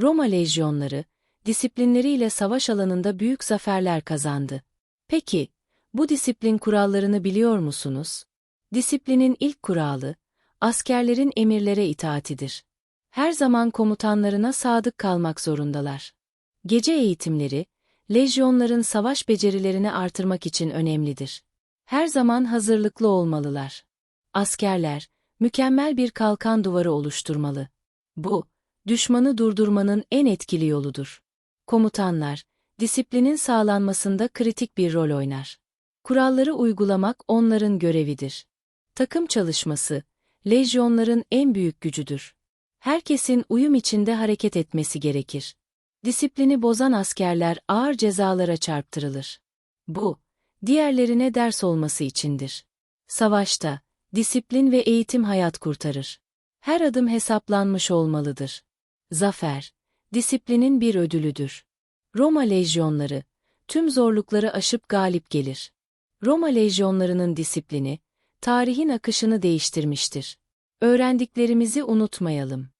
Roma lejyonları, disiplinleriyle savaş alanında büyük zaferler kazandı. Peki, bu disiplin kurallarını biliyor musunuz? Disiplinin ilk kuralı, askerlerin emirlere itaatidir. Her zaman komutanlarına sadık kalmak zorundalar. Gece eğitimleri, lejyonların savaş becerilerini artırmak için önemlidir. Her zaman hazırlıklı olmalılar. Askerler, mükemmel bir kalkan duvarı oluşturmalı. Bu, düşmanı durdurmanın en etkili yoludur. Komutanlar, disiplinin sağlanmasında kritik bir rol oynar. Kuralları uygulamak onların görevidir. Takım çalışması, lejyonların en büyük gücüdür. Herkesin uyum içinde hareket etmesi gerekir. Disiplini bozan askerler ağır cezalara çarptırılır. Bu, diğerlerine ders olması içindir. Savaşta, disiplin ve eğitim hayat kurtarır. Her adım hesaplanmış olmalıdır. Zafer, disiplinin bir ödülüdür. Roma lejyonları, tüm zorlukları aşıp galip gelir. Roma lejyonlarının disiplini, tarihin akışını değiştirmiştir. Öğrendiklerimizi unutmayalım.